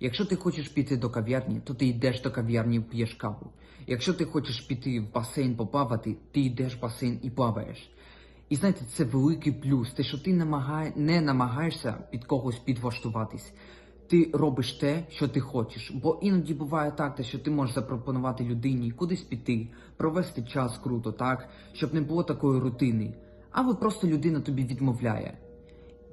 Якщо ти хочеш піти до кав'ярні, то ти йдеш до кав'ярні п'єш каву. Якщо ти хочеш піти в басейн поплавати, ти йдеш в басейн і плаваєш. І знаєте, це великий плюс, те, що ти намагає, не намагаєшся під когось підваштуватись. Ти робиш те, що ти хочеш. Бо іноді буває так, те, що ти можеш запропонувати людині кудись піти, провести час круто, так, щоб не було такої рутини. Але просто людина тобі відмовляє.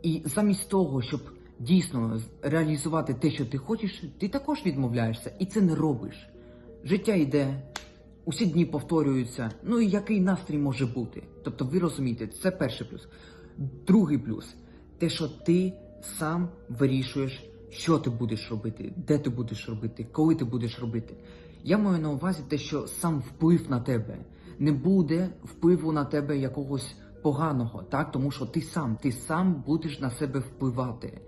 І замість того, щоб дійсно реалізувати те, що ти хочеш, ти також відмовляєшся, і це не робиш. Життя йде, усі дні повторюються. Ну і який настрій може бути? Тобто, ви розумієте, це перший плюс. Другий плюс те, що ти сам вирішуєш, що ти будеш робити, де ти будеш робити, коли ти будеш робити. Я маю на увазі те, що сам вплив на тебе не буде впливу на тебе якогось поганого, так тому що ти сам, ти сам будеш на себе впливати.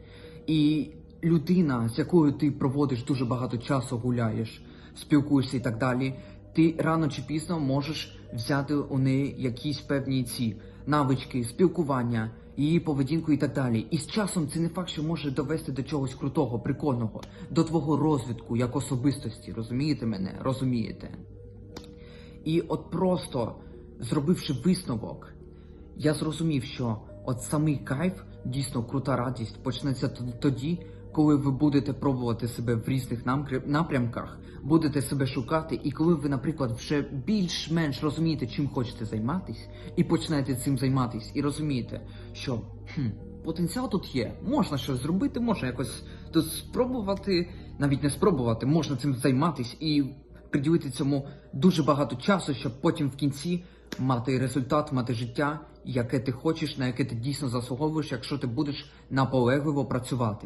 І людина, з якою ти проводиш дуже багато часу, гуляєш, спілкуєшся і так далі, ти рано чи пізно можеш взяти у неї якісь певні ці навички, спілкування, її поведінку і так далі. І з часом це не факт, що може довести до чогось крутого, прикольного, до твого розвитку як особистості. Розумієте мене? Розумієте? І от просто зробивши висновок, я зрозумів, що от самий кайф, дійсно крута радість, почнеться тоді, коли ви будете пробувати себе в різних напрямках, будете себе шукати, і коли ви, наприклад, вже більш-менш розумієте, чим хочете займатись, і почнете цим займатись, і розумієте, що хм, потенціал тут є, можна щось зробити, можна якось тут спробувати, навіть не спробувати, можна цим займатись і приділити цьому дуже багато часу, щоб потім в кінці мати результат, мати життя, яке ти хочеш, на яке ти дійсно заслуговуєш, якщо ти будеш наполегливо працювати.